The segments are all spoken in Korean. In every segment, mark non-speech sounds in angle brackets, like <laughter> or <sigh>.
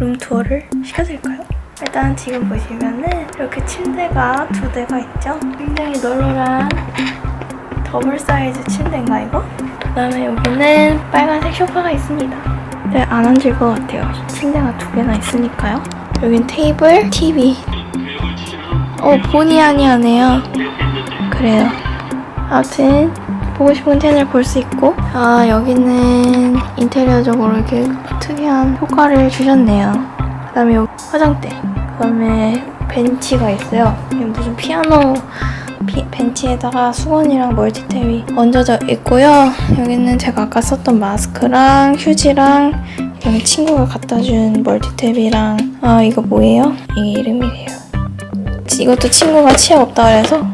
룸 투어를 시켜드릴까요? 일단 지금 보시면은 이렇게 침대가 두 대가 있죠? 굉장히 널널한 더블 사이즈 침대인가 이거? 그 다음에 여기는 빨간색 소파가 있습니다. 네, 안 앉을 것 같아요. 침대가 두 개나 있으니까요. 여긴 테이블, TV. 어, 본의 아니 하네요. 그래요. 아무튼 보고 싶은 채널 볼 수 있고 아 여기는 인테리어적으로 이렇게 특이한 효과를 주셨네요. 그 다음에 여기 화장대. 그 다음에 벤치가 있어요. 무슨 피아노 피- 벤치에다가 수건이랑 멀티탭이 얹어져 있고요. 여기는 제가 아까 썼던 마스크랑 휴지랑 여기 친구가 갖다 준 멀티탭이랑 아 이거 뭐예요? 이게 이름이래요. 이것도 친구가 치아 없다 그래서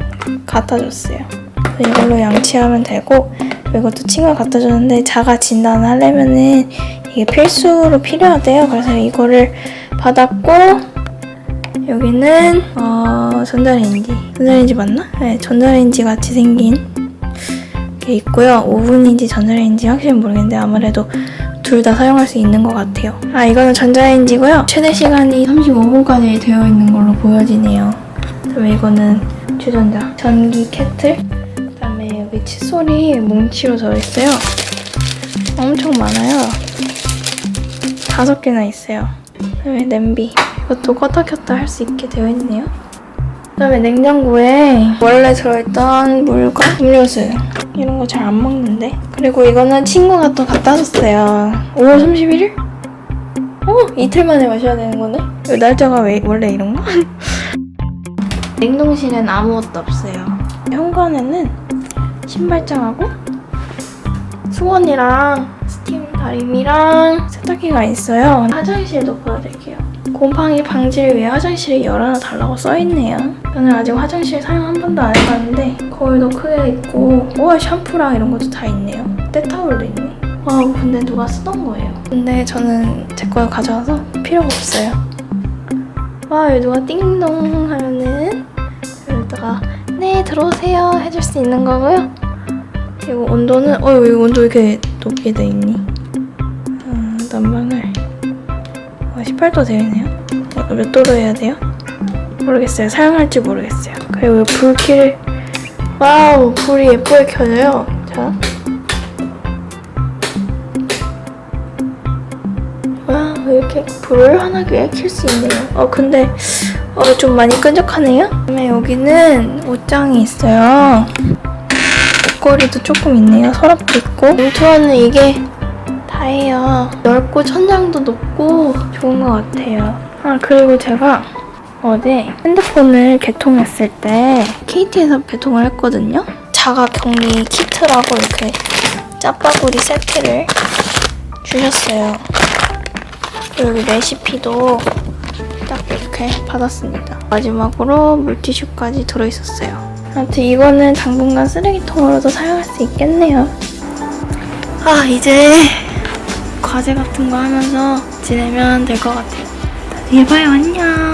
갖다 줬어요. 이걸로 양치하면 되고 이것도 친구가 갖다 줬는데 자가 진단을 하려면은 이게 필수로 필요하대요. 그래서 이거를 받았고 여기는 어 전자레인지 전자레인지 맞나? 네 전자레인지 같이 생긴 게 있고요. 오븐인지 전자레인지 확실히 모르겠는데 아무래도 둘 다 사용할 수 있는 것 같아요. 아 이거는 전자레인지고요. 최대 시간이 35분까지 되어 있는 걸로 보여지네요. 그다음에 이거는 주전자 전기 케틀 그다음에 여기 칫솔이 뭉치로 들어있어요. 엄청 많아요. 다섯 개나 있어요. 그다음에 냄비 이것도 껐다 켰다 할 수 있게 되어 있네요. 그다음에 냉장고에 원래 들어있던 물과 음료수 이런 거 잘 안 먹는데 그리고 이거는 친구가 또 갖다 줬어요. 5월 31일? 어 이틀 만에 마셔야 되는 거네? 이 날짜가 왜 원래 이런가? <laughs> 냉동실엔 아무것도 없어요. 현관에는 신발장하고 수건이랑 스팀 다림이랑 세탁기가 있어요. 화장실도 보여드릴게요. 곰팡이 방지를 위해 화장실을 열어놔 달라고 써있네요. 저는 아직 화장실 사용 한 번도 안 해봤는데 거울도 크게 있고 와 샴푸랑 이런 것도 다 있네요. 때타올도 있네. 와 근데 누가 쓰던 거예요. 근데 저는 제 걸 가져와서 필요가 없어요. 와 여기 누가 띵동 하면은 여기다가 네 들어오세요 해줄 수 있는 거고요. 그리고 온도는 어 여기 온도 왜 이렇게 높게 돼 있니? 음, 난방을 어, 18도 되네요. 어, 몇 도로 해야 돼요? 모르겠어요. 사용할지 모르겠어요. 그리고 불길 와우 불이 예쁘게 켜져요. 자. 와 이렇게 불을 환하게 켤 수 있네요. 어 근데 어, 좀 많이 끈적하네요. 그다음에 여기는 옷장이 있어요. 옷걸이도 조금 있네요. 서랍도 있고. 인투어는 이게 다예요. 넓고 천장도 높고 좋은 것 같아요. 아 그리고 제가 어제 핸드폰을 개통했을 때 KT에서 배통을 했거든요. 자가 격리 키트라고 이렇게 짜파구리 세트를 주셨어요. 그리고 레시피도 딱 이렇게 받았습니다. 마지막으로 물티슈까지 들어있었어요. 아무튼 이거는 당분간 쓰레기통으로도 사용할 수 있겠네요. 아 이제 과제 같은 거 하면서 지내면 될 것 같아요. 나중에 봐요 안녕.